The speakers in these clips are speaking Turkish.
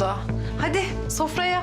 Sen ne arıyorsun burada? Hadi sofraya.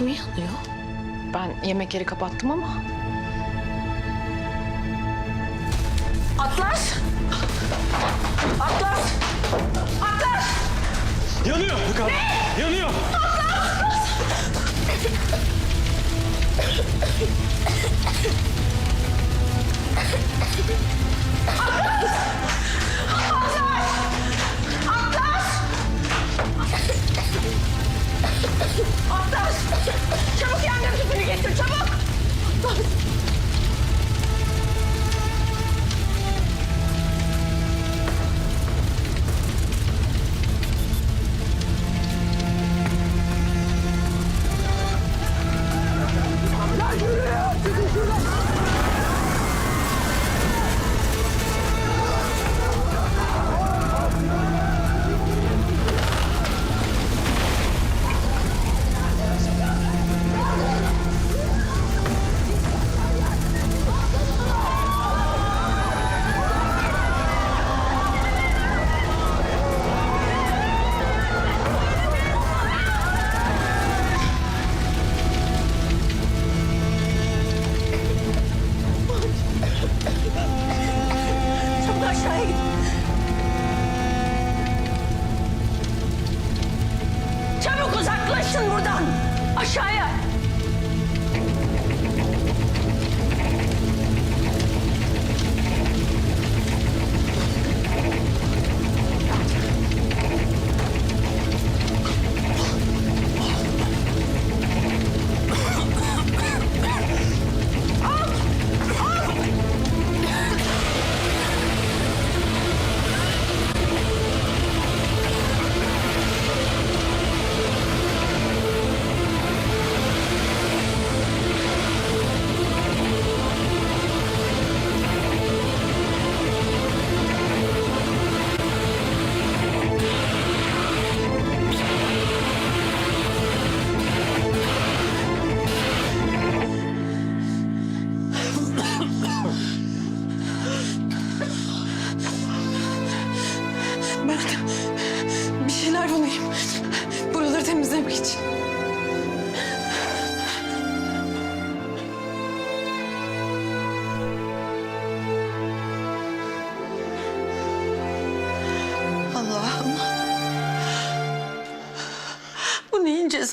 Bir şey mi yanıyor? Ben yemek yeri kapattım ama. Atlas! Atlas! Atlas! Yanıyor Hakan. Yanıyor. Atlas! Çabuk yangın tüpünü getir çabuk! Atlas! Çabuk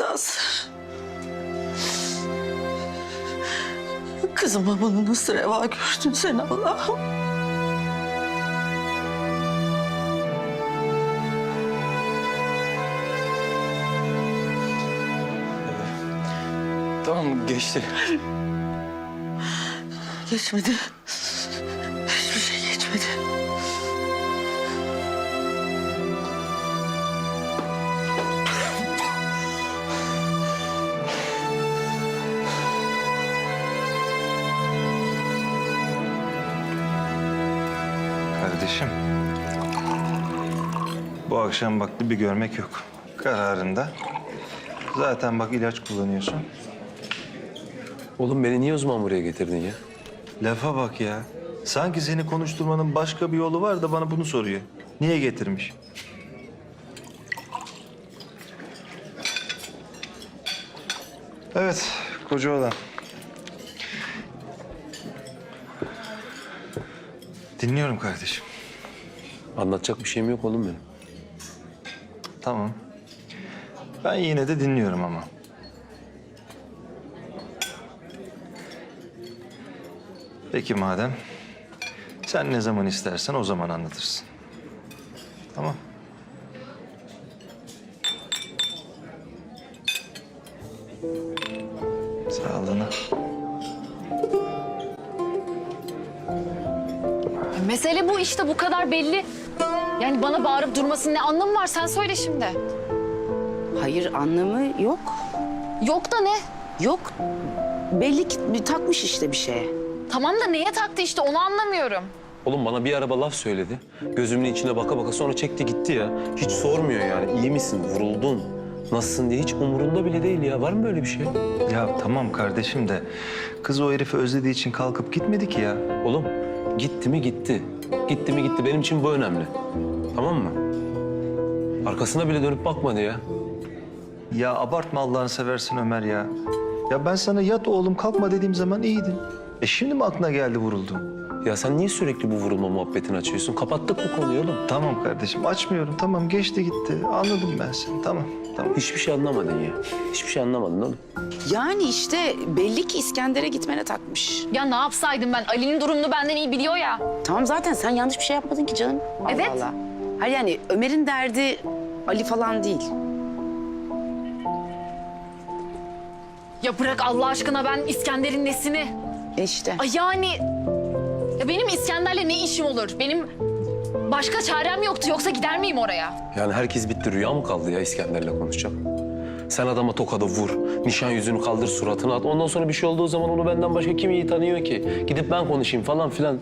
cezası? Kızıma bunu nasıl reva gördün sen Allah'ım? Tamam geçti. Geçmedi. Hiçbir şey geçmedi. Akşam vakti bir görmek yok. Kararında. Zaten bak ilaç kullanıyorsun. Oğlum beni niye o zaman buraya getirdin ya? Lafa bak ya. Sanki seni konuşturmanın başka bir yolu var da bana bunu soruyor. Niye getirmiş? Evet, koca olan. Dinliyorum kardeşim. Anlatacak bir şeyim yok oğlum benim. Tamam. Ben yine de dinliyorum ama. Peki madem. Sen ne zaman istersen o zaman anlatırsın. Tamam. Sağlığına. Mesele bu işte bu kadar belli. Yani bana bağırıp durmasının ne anlamı var sen söyle şimdi. Hayır anlamı yok. Yok da ne? Yok. Belli ki bir takmış işte bir şeye. Tamam da neye taktı işte onu anlamıyorum. Oğlum bana bir araba laf söyledi. Gözümün içine baka baka sonra çekti gitti ya. Hiç sormuyor yani. İyi misin? Vuruldun. Nasılsın diye hiç umurunda bile değil ya. Var mı böyle bir şey? Ya tamam kardeşim de kız o herifi özlediği için kalkıp gitmedi ki ya. Oğlum gitti mi gitti. Gitti mi gitti. Benim için bu önemli. Tamam mı? Arkasına bile dönüp bakmadı ya. Ya abartma Allah'ını seversin Ömer ya. Ya ben sana yat oğlum kalkma dediğim zaman iyiydin. E şimdi mi aklına geldi vuruldun? Ya sen niye sürekli bu vurulma muhabbetini açıyorsun? Kapattık bu konuyu oğlum. Tamam kardeşim açmıyorum. Tamam geçti gitti. Anladım ben seni. Tamam tamam. Hiçbir şey anlamadın ya. Hiçbir şey anlamadın oğlum. Yani işte belli ki İskender'e gitmene takmış. Ya ne yapsaydım ben? Ali'nin durumunu benden iyi biliyor ya. Tamam zaten sen yanlış bir şey yapmadın ki canım. Allah Evet. Allah. Hayır yani Ömer'in derdi Ali falan değil. Ya bırak Allah aşkına ben İskender'in nesini? E işte. Ay yani... Ya benim İskender'le ne işim olur? Benim başka çarem yoktu yoksa gider miyim oraya? Yani herkes bitti. Rüya mı kaldı ya İskender'le konuşacak? Sen adama tokadı vur. Nişan yüzünü kaldır suratına at. Ondan sonra bir şey olduğu zaman onu benden başka kim iyi tanıyor ki? Gidip ben konuşayım falan filan.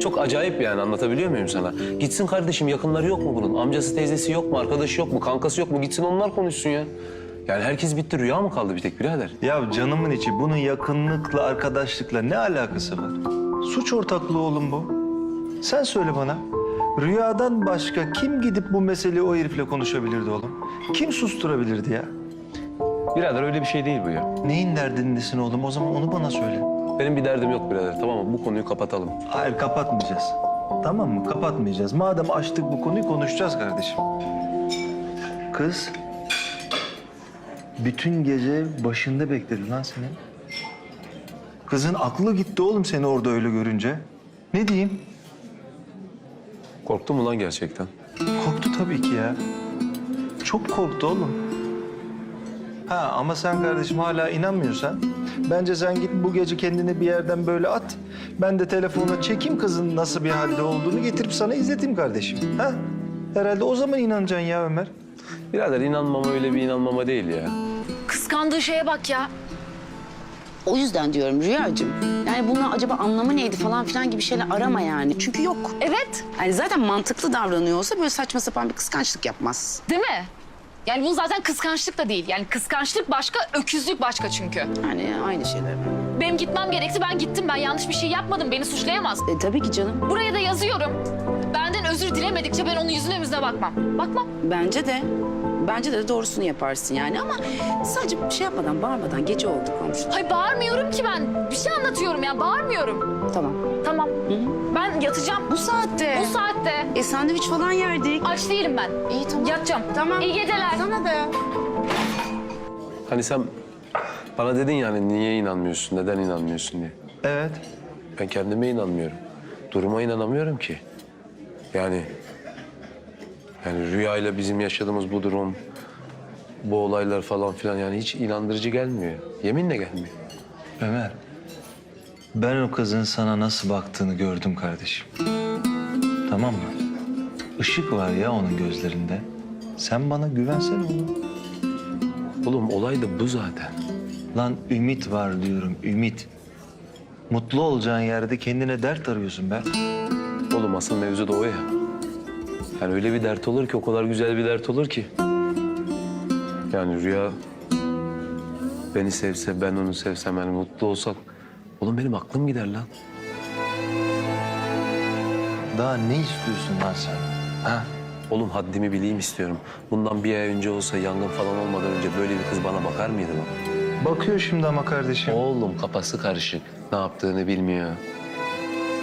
Çok acayip yani anlatabiliyor muyum sana? Gitsin kardeşim yakınları yok mu bunun? Amcası teyzesi yok mu? Arkadaşı yok mu? Kankası yok mu? Gitsin onlar konuşsun ya. Yani herkes bitti. Rüya mı kaldı bir tek birader? Ya canımın içi bunun yakınlıkla, arkadaşlıkla ne alakası var? Suç ortaklığı oğlum bu. Sen söyle bana. Rüyadan başka kim gidip bu meseleyi o herifle konuşabilirdi oğlum? Kim susturabilirdi ya? Birader öyle bir şey değil bu ya. Neyin derdindesin oğlum? O zaman onu bana söyle. Benim bir derdim yok birader tamam mı? Bu konuyu kapatalım. Hayır kapatmayacağız. Tamam mı? Kapatmayacağız. Madem açtık bu konuyu konuşacağız kardeşim. Kız bütün gece başında bekledi lan seni. Kızın aklı gitti oğlum seni orada öyle görünce. Ne diyeyim? Korktun mu lan gerçekten? Korktu tabii ki ya. Çok korktu oğlum. Ha ama sen kardeşim hala inanmıyorsan... ...bence sen git bu gece kendini bir yerden böyle at. Ben de telefona çekeyim kızın nasıl bir halde olduğunu getirip sana izleteyim kardeşim. Ha? Herhalde o zaman inanacaksın ya Ömer. Birader inanmama öyle bir inanmama değil ya. Kıskandığı şeye bak ya. O yüzden diyorum Rüyacığım. Yani bunun acaba anlamı neydi falan filan gibi şeyler arama yani. Çünkü yok. Evet Yani zaten mantıklı davranıyor olsa böyle saçma sapan bir kıskançlık yapmaz. değil mi? Yani bu zaten kıskançlık da değil. Yani kıskançlık başka, öküzlük başka çünkü. Yani aynı şeyler. Benim gitmem gerekti, ben gittim. Ben yanlış bir şey yapmadım, beni suçlayamaz. E tabii ki canım. Buraya da yazıyorum. Benden özür dilemedikçe ben onun yüzüne yüzüne bakmam. Bakmam. Bence de. Bence de doğrusunu yaparsın yani ama sadece bir şey yapmadan, bağırmadan gece oldu konuştuk. Hayır bağırmıyorum ki ben. Bir şey anlatıyorum ya, bağırmıyorum. Tamam. Tamam. Ben yatacağım. Bu saatte. Bu saatte. E sandviç falan yerdik. Aç değilim ben. İyi tamam. Yatacağım. Tamam. İyi geceler. Sana da. Hani sen bana dedin yani niye inanmıyorsun, neden inanmıyorsun diye. Evet. Ben kendime inanmıyorum. Duruma inanamıyorum ki. Yani yani rüyayla bizim yaşadığımız bu durum, bu olaylar falan filan yani hiç inandırıcı gelmiyor. Yeminle gelmiyor. Ömer. Ben o kızın sana nasıl baktığını gördüm kardeşim. Tamam mı? Işık var ya onun gözlerinde. Sen bana güvensene oğlum. Oğlum olay da bu zaten. Lan ümit var diyorum, ümit. Mutlu olacağın yerde kendine dert arıyorsun be. Oğlum asıl mevzu da o ya. Yani öyle bir dert olur ki o kadar güzel bir dert olur ki. Yani rüya beni sevse, ben onu sevsem yani mutlu olsak. Oğlum benim aklım gider lan. Daha ne istiyorsun lan sen? Ha? Oğlum haddimi bileyim istiyorum. Bundan bir ay önce olsa yangın falan olmadan önce böyle bir kız bana bakar mıydı lan? Bakıyor şimdi ama kardeşim. Oğlum kafası karışık. Ne yaptığını bilmiyor.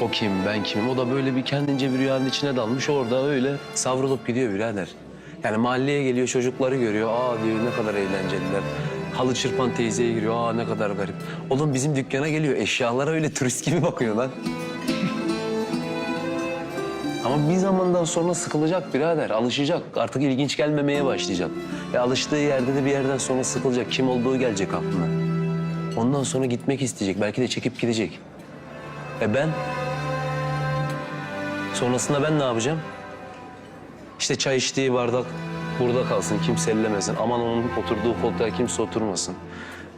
O kim, ben kimim? O da böyle bir kendince bir rüyanın içine dalmış. Orada öyle savrulup gidiyor birader. Yani mahalleye geliyor, çocukları görüyor. Aa diyor ne kadar eğlenceliler. Halı çırpan teyzeye giriyor. Aa ne kadar garip. Oğlum bizim dükkana geliyor. Eşyalara öyle turist gibi bakıyor lan. Ama bir zamandan sonra sıkılacak birader. Alışacak. Artık ilginç gelmemeye başlayacak. E alıştığı yerde de bir yerden sonra sıkılacak. Kim olduğu gelecek aklına. Ondan sonra gitmek isteyecek. Belki de çekip gidecek. E ben? Sonrasında ben ne yapacağım? İşte çay içtiği bardak burada kalsın, kimse ellemesin. Aman onun oturduğu koltuğa kimse oturmasın.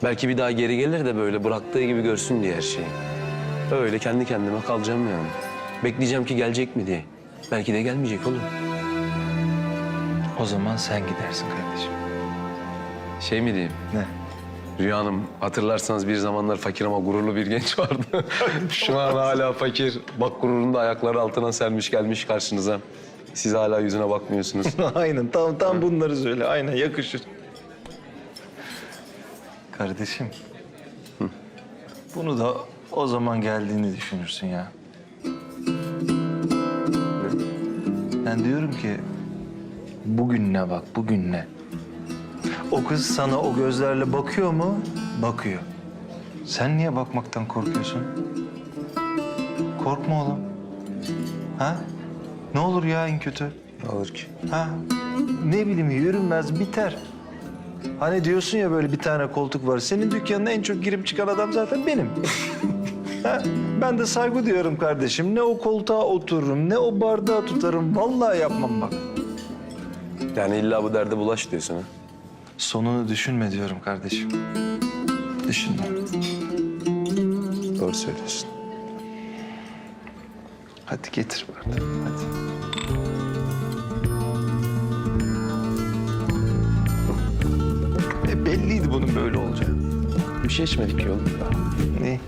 Belki bir daha geri gelir de böyle bıraktığı gibi görsün diye her şeyi. Öyle kendi kendime kalacağım yani. Bekleyeceğim ki gelecek mi diye. Belki de gelmeyecek oğlum. O zaman sen gidersin kardeşim. Şey mi diyeyim? Ne? Rüya Hanım hatırlarsanız bir zamanlar fakir ama gururlu bir genç vardı. Şu an hala fakir. Bak gururunu da ayakları altına sermiş gelmiş karşınıza. Siz hala yüzüne bakmıyorsunuz. Aynen tam tam bunları söyle. Aynen yakışır. Kardeşim. Bunu da o zaman geldiğini düşünürsün ya. Ben diyorum ki bugün ne bak bugün ne? O kız sana o gözlerle bakıyor mu? Bakıyor. Sen niye bakmaktan korkuyorsun? Korkma oğlum. Ha? Ne olur ya en kötü? Ne olur ki? Ha? Ne bileyim yürünmez biter. Hani diyorsun ya böyle bir tane koltuk var. Senin dükkanına en çok girip çıkan adam zaten benim. ha? Ben de saygı diyorum kardeşim. Ne o koltuğa otururum, ne o bardağı tutarım. Vallahi yapmam bak. Yani illa bu derde bulaş diyorsun ha? Sonunu düşünme diyorum kardeşim. Düşünme. Doğru söylüyorsun. Hadi getir bardağı, hadi. E belliydi bunun böyle olacağı. Bir şey içmedik ki oğlum. Ne?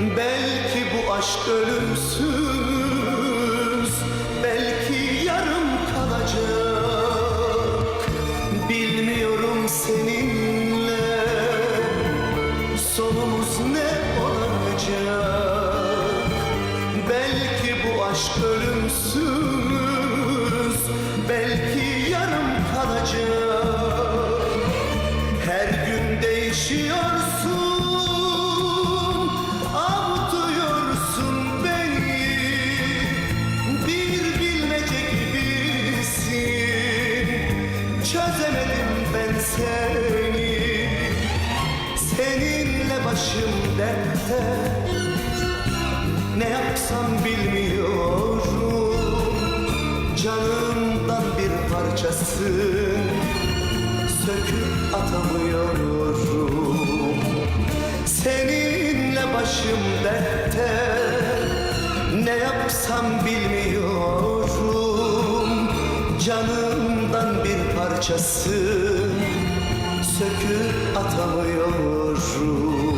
Belki bu aşk ölümsüz başım dertte Ne yapsam bilmiyorum. Canımdan bir parçasın Söküp atamıyorum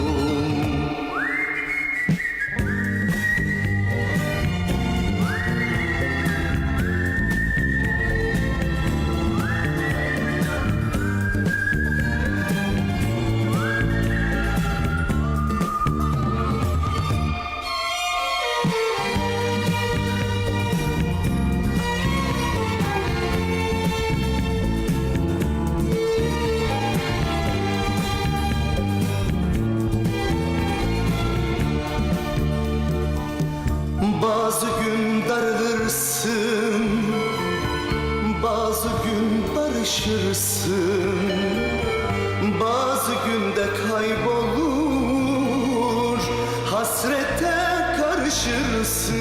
şaşırırsın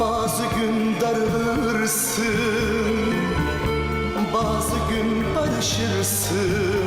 Bazı gün darılırsın Bazı gün barışırsın.